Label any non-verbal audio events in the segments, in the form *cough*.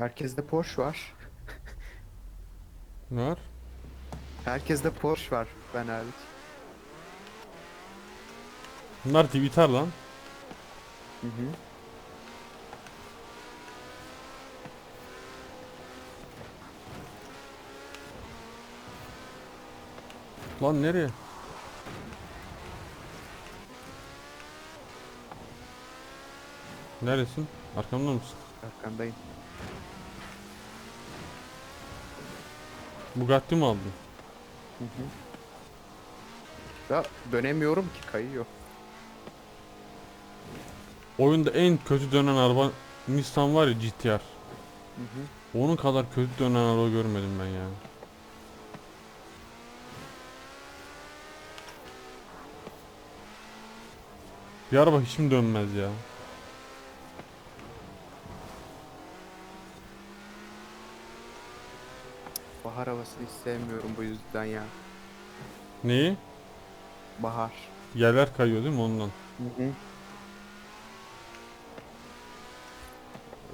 Herkeste Porsche var. Var? Herkeste Porsche var ben hariç. Bunlar Twitter lan. Hı hı. Lan nereye? Neresin? Arkamda mısın? Arkandayım. Bugatti mi aldın? Hı hı. Ya dönemiyorum ki kayıyor. Oyunda en kötü dönen araba Nissan var ya GTR. Hı hı. Onun kadar kötü dönen araba görmedim ben ya. Bir araba hiç mi dönmez ya? Bahar havasını hiç sevmiyorum bu yüzden ya. Neyi? Bahar. Yerler kayıyor değil mi ondan? Hı hı.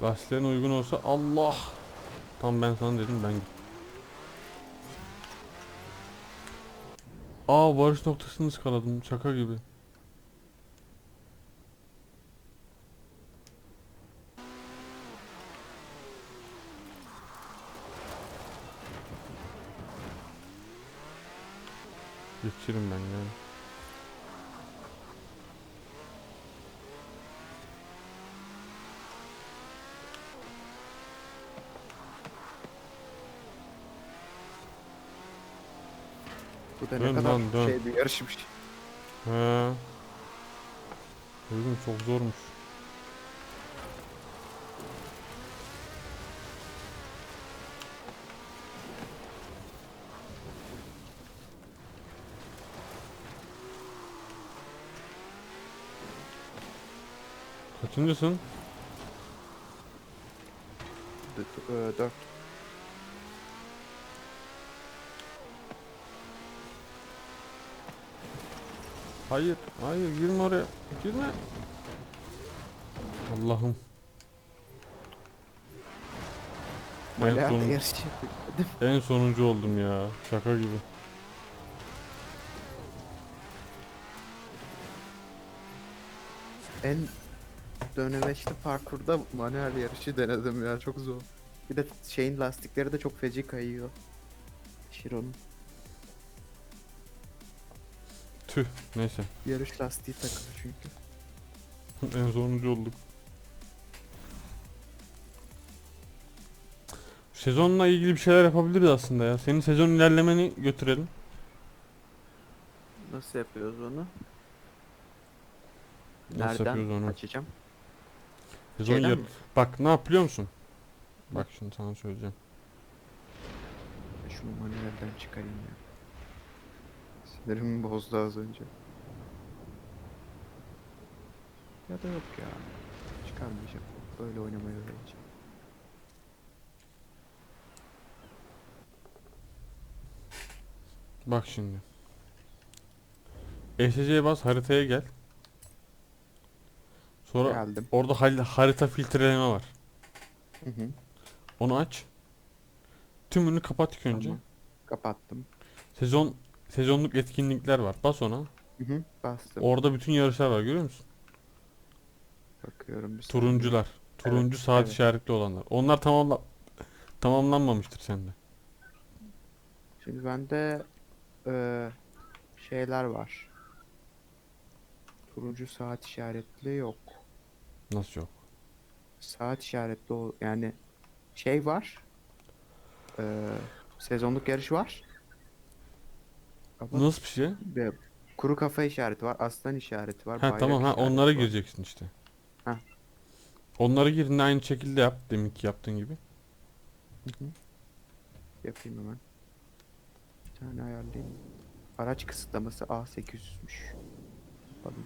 Lastiklerin uygun olsa Allah. Tam ben sana dedim ben. Aa varış noktasını ıskaladım şaka gibi. Geçirim ben ya. Bu da ne Dön kadar lan, dön. şey bir yarışmış. He. Duydum çok zormuş. Kaçıncısın? D- e, Dört. Hayır, hayır girme oraya. Girme. Allah'ım. En, Bayağı son, yarış yapıyor. *laughs* en sonuncu oldum ya. Şaka gibi. En dönemeçli parkurda manuel yarışı denedim ya çok zor. Bir de şeyin lastikleri de çok feci kayıyor. Chiro'nun Tüh. Neyse. yarış lastiği takılı çünkü. *laughs* en sonuncu olduk. Sezonla ilgili bir şeyler yapabiliriz aslında ya. Senin sezon ilerlemeni götürelim. Nasıl yapıyoruz onu? Nasıl Nereden yapıyoruz onu? açacağım? Şeyden yar-? Bak ne yap biliyor musun? Bak şimdi sana söyleyeceğim. Şunu manuelden çıkarayım ya. Sinirimi bozdu az önce. Ya da yok ya. Çıkarmayacağım. Böyle oynamayı öğreneceğim. Bak şimdi. ESC'ye bas haritaya gel. Sonra Geldim. orada hal- harita filtreleme var. Hı hı. Onu aç. Tümünü kapat ilk önce. Tamam. Kapattım. Sezon sezonluk etkinlikler var. Bas ona. Hı hı. Bastım. Orada bütün yarışlar var görüyor musun? Bakıyorum bir saniye. Turuncular. Turuncu saat evet. işaretli olanlar. Onlar tamamla tamamlanmamıştır sende. Şimdi bende eee, şeyler var. Turuncu saat işaretli yok. Nasıl yok? Saat işaretli ol yani şey var. Eee, sezonluk yarış var. Ama Nasıl bir şey? bir kuru kafa işareti var, aslan işareti var, Ha bayrak tamam ha işareti onlara var. gireceksin işte. Ha. Onları girdiğinde aynı şekilde yap deminki yaptığın gibi. Hı hı. Yapayım hemen. Bir tane ayarlayayım. Araç kısıtlaması A800'müş. Yapalım.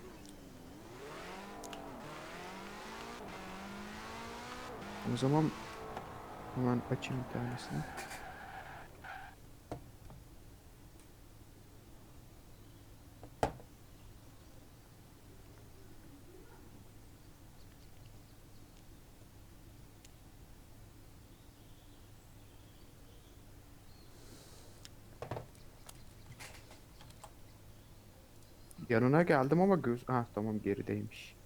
O zaman hemen açayım bir tanesini. Yanına geldim ama göz... Ha tamam gerideymiş.